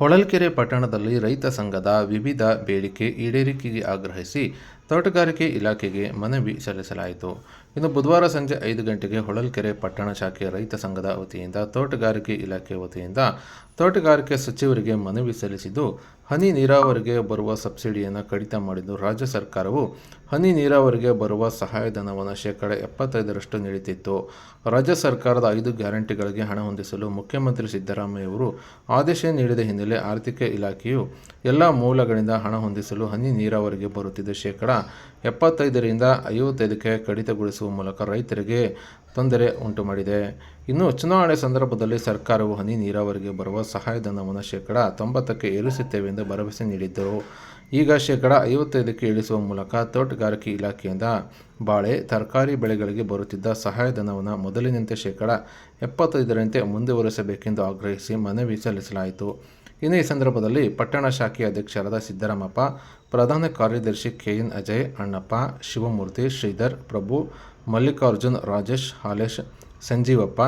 ಹೊಳಲ್ಕೆರೆ ಪಟ್ಟಣದಲ್ಲಿ ರೈತ ಸಂಘದ ವಿವಿಧ ಬೇಡಿಕೆ ಈಡೇರಿಕೆಗೆ ಆಗ್ರಹಿಸಿ ತೋಟಗಾರಿಕೆ ಇಲಾಖೆಗೆ ಮನವಿ ಸಲ್ಲಿಸಲಾಯಿತು. ಇನ್ನು ಬುಧವಾರ ಸಂಜೆ ಐದು ಗಂಟೆಗೆ ಹೊಳಲ್ಕೆರೆ ಪಟ್ಟಣ ಶಾಖೆ ರೈತ ಸಂಘದ ವತಿಯಿಂದ ತೋಟಗಾರಿಕೆ ಇಲಾಖೆ ವತಿಯಿಂದ ತೋಟಗಾರಿಕೆ ಸಚಿವರಿಗೆ ಮನವಿ ಸಲ್ಲಿಸಿದ್ದು, ಹನಿ ನೀರಾವರಿಗೆ ಬರುವ ಸಬ್ಸಿಡಿಯನ್ನು ಕಡಿತ ಮಾಡಿದ್ದು ರಾಜ್ಯ ಸರ್ಕಾರವು ಹನಿ ನೀರಾವರಿಗೆ ಬರುವ ಸಹಾಯಧನವನ್ನು ಶೇಕಡ ಎಪ್ಪತ್ತೈದರಷ್ಟು ನೀಡುತ್ತಿತ್ತು. ರಾಜ್ಯ ಸರ್ಕಾರದ ಐದು ಗ್ಯಾರಂಟಿಗಳಿಗೆ ಹಣ ಹೊಂದಿಸಲು ಮುಖ್ಯಮಂತ್ರಿ ಸಿದ್ದರಾಮಯ್ಯವರು ಆದೇಶ ನೀಡಿದ ಹಿನ್ನೆಲೆ ಆರ್ಥಿಕ ಇಲಾಖೆಯು ಎಲ್ಲ ಮೂಲಗಳಿಂದ ಹಣ ಹೊಂದಿಸಲು ಹನಿ ನೀರಾವರಿಗೆ ಬರುತ್ತಿದ್ದ ಶೇಕಡ ಎಪ್ಪತ್ತೈದರಿಂದ ಐವತ್ತೈದಕ್ಕೆ ಕಡಿತಗೊಳಿಸುವ ಮೂಲಕ ರೈತರಿಗೆ ತೊಂದರೆ ಉಂಟು ಮಾಡಿದೆ ಇನ್ನು ಚುನಾವಣೆ ಸಂದರ್ಭದಲ್ಲಿ ಸರ್ಕಾರವು ಹನಿ ನೀರಾವರಿಗೆ ಬರುವ ಸಹಾಯಧನವನ್ನು ಶೇಕಡ ತೊಂಬತ್ತಕ್ಕೆ ಏರಿಸುತ್ತೇವೆ ಎಂದು ಭರವಸೆ ನೀಡಿದ್ದರು ಈಗ ಶೇಕಡ ಐವತ್ತೈದಕ್ಕೆ ಇಳಿಸುವ ಮೂಲಕ ತೋಟಗಾರಿಕೆ ಇಲಾಖೆಯಿಂದ ಬಾಳೆ, ತರಕಾರಿ ಬೆಳೆಗಳಿಗೆ ಬರುತ್ತಿದ್ದ ಸಹಾಯಧನವನ್ನು ಮೊದಲಿನಂತೆ ಶೇಕಡ ಎಪ್ಪತ್ತೈದರಂತೆ ಮುಂದುವರಿಸಬೇಕೆಂದು ಆಗ್ರಹಿಸಿ ಮನವಿ ಸಲ್ಲಿಸಲಾಯಿತು. ಇನ್ನು ಈ ಸಂದರ್ಭದಲ್ಲಿ ಪಟ್ಟಣ ಶಾಖೆ ಅಧ್ಯಕ್ಷರಾದ ಸಿದ್ದರಾಮಪ್ಪ, ಪ್ರಧಾನ ಕಾರ್ಯದರ್ಶಿ ಕೆಎನ್ ಅಜಯ್, ಅಣ್ಣಪ್ಪ, ಶಿವಮೂರ್ತಿ, ಶ್ರೀಧರ್, ಪ್ರಭು, ಮಲ್ಲಿಕಾರ್ಜುನ್, ರಾಜೇಶ್, ಹಾಲೇಶ್, ಸಂಜೀವಪ್ಪ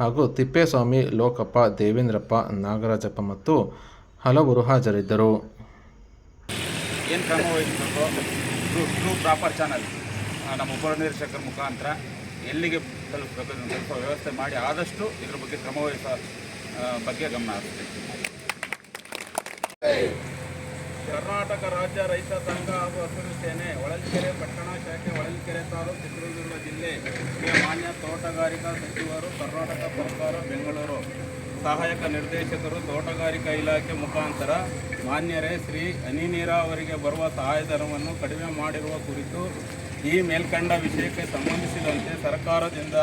ಹಾಗೂ ತಿಪ್ಪೇಸ್ವಾಮಿ, ಲೋಕಪ್ಪ, ದೇವೇಂದ್ರಪ್ಪ, ನಾಗರಾಜಪ್ಪ ಮತ್ತು ಹಲವರು ಹಾಜರಿದ್ದರು. ಏನು ಕ್ರಮ ಪ್ರಾಪರ್ ಚಾನಲ್ ನಮ್ಮ ಉಪನಿರ್ದೇಶಕರ ಮುಖಾಂತರ ಎಲ್ಲಿಗೆ ತಲುಪಬೇಕು ಸ್ವಲ್ಪ ವ್ಯವಸ್ಥೆ ಮಾಡಿ ಆದಷ್ಟು ಇದ್ರ ಬಗ್ಗೆ ಕ್ರಮ ವಹಿಸೋ ಬಗ್ಗೆ ಗಮನ ಹರಿಸಬೇಕು. ಕರ್ನಾಟಕ ರಾಜ್ಯ ರೈತ ಸಂಘ ಹಾಗೂ ಹಸಿರು ಸೇನೆ, ಹೊಳಲ್ಕೆರೆ ಪಟ್ಟಣ ಶಾಖೆ, ಹೊಳಲ್ಕೆರೆ ತಾಲೂಕು, ಚಿತ್ರದುರ್ಗ ಜಿಲ್ಲೆ. ಮಾನ್ಯ ತೋಟಗಾರಿಕಾ ಸಚಿವರು, ಕರ್ನಾಟಕ ಸರ್ಕಾರ, ಬೆಂಗಳೂರು. ಸಹಾಯಕ ನಿರ್ದೇಶಕರು, ತೋಟಗಾರಿಕಾ ಇಲಾಖೆ ಮುಖಾಂತರ ಮಾನ್ಯರೇ, ಶ್ರೀ ಹನಿ ನೀರಾವರಿಗೆ ಬರುವ ಸಹಾಯಧನವನ್ನು ಕಡಿಮೆ ಮಾಡಿರುವ ಕುರಿತು ಈ ಮೇಲ್ಕಂಡ ವಿಷಯಕ್ಕೆ ಸಂಬಂಧಿಸಿದಂತೆ ಸರ್ಕಾರದಿಂದ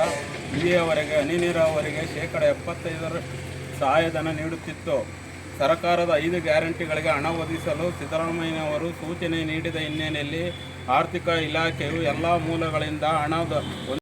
ಇಲ್ಲಿಯವರೆಗೆ ಹನಿ ನೀರಾವರಿಗೆ ಶೇಕಡ ಎಪ್ಪತ್ತೈದರ ಸಹಾಯಧನ ನೀಡುತ್ತಿತ್ತು. ಸರ್ಕಾರದ ಐದು ಗ್ಯಾರಂಟಿಗಳಿಗೆ ಹಣ ಒದಗಿಸಲು ಸಿದ್ದರಾಮಯ್ಯನವರು ಸೂಚನೆ ನೀಡಿದ ಹಿನ್ನೆಲೆಯಲ್ಲಿ ಆರ್ಥಿಕ ಇಲಾಖೆಯು ಎಲ್ಲ ಮೂಲಗಳಿಂದ ಹಣದ